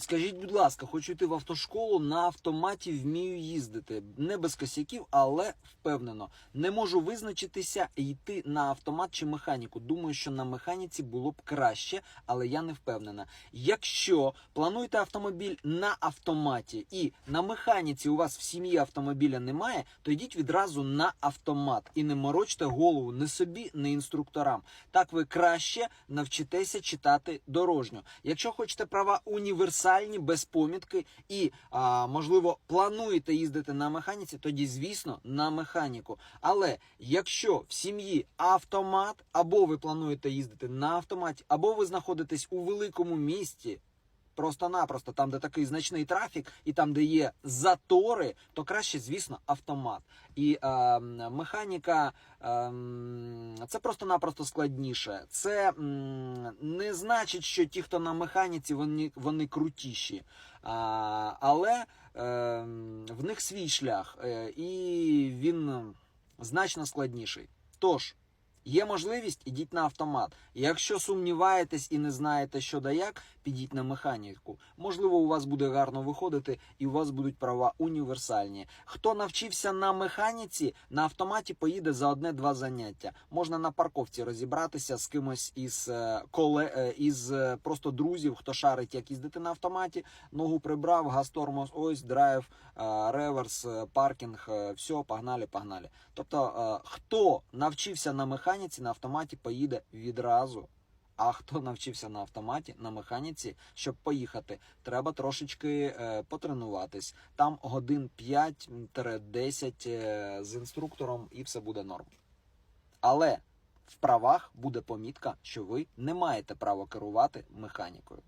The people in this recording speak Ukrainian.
Скажіть, будь ласка, хочу йти в автошколу на автоматі, вмію їздити. Не без косяків, але впевнено. Не можу визначитися йти на автомат чи механіку. Думаю, що на механіці було б краще, але я не впевнена. Якщо плануєте автомобіль на автоматі і на механіці у вас в сім'ї автомобіля немає, то йдіть відразу на автомат і не морочте голову ні собі, ні інструкторам. Так ви краще навчитеся читати дорожню. Якщо хочете права універсальні, без помітки, і а, можливо плануєте їздити на механіці, тоді звісно на механіку. Але якщо в сім'ї автомат, або ви плануєте їздити на автоматі, або ви знаходитесь у великому місті. Просто-напросто, там, де такий значний трафік, і там, де є затори, то краще, звісно, автомат. І е, механіка е, це просто-напросто складніше. Це м, не значить, що ті, хто на механіці, вони, вони крутіші. А, але е, в них свій шлях, е, і він значно складніший. Тож. Є можливість, ідіть на автомат. Якщо сумніваєтесь і не знаєте, що да як, підіть на механіку. Можливо, у вас буде гарно виходити, і у вас будуть права універсальні. Хто навчився на механіці, на автоматі поїде за одне-два заняття. Можна на парковці розібратися з кимось із е, коле е, із е, просто друзів, хто шарить, як їздити на автоматі. Ногу прибрав, газ тормоз, ось драйв, реверс, паркінг, все, погнали, погнали. Тобто, хто навчився на механіці, на автоматі поїде відразу. А хто навчився на автоматі, на механіці, щоб поїхати, треба трошечки е, потренуватись. Там годин 5-10 е, з інструктором, і все буде норм. Але в правах буде помітка, що ви не маєте права керувати механікою.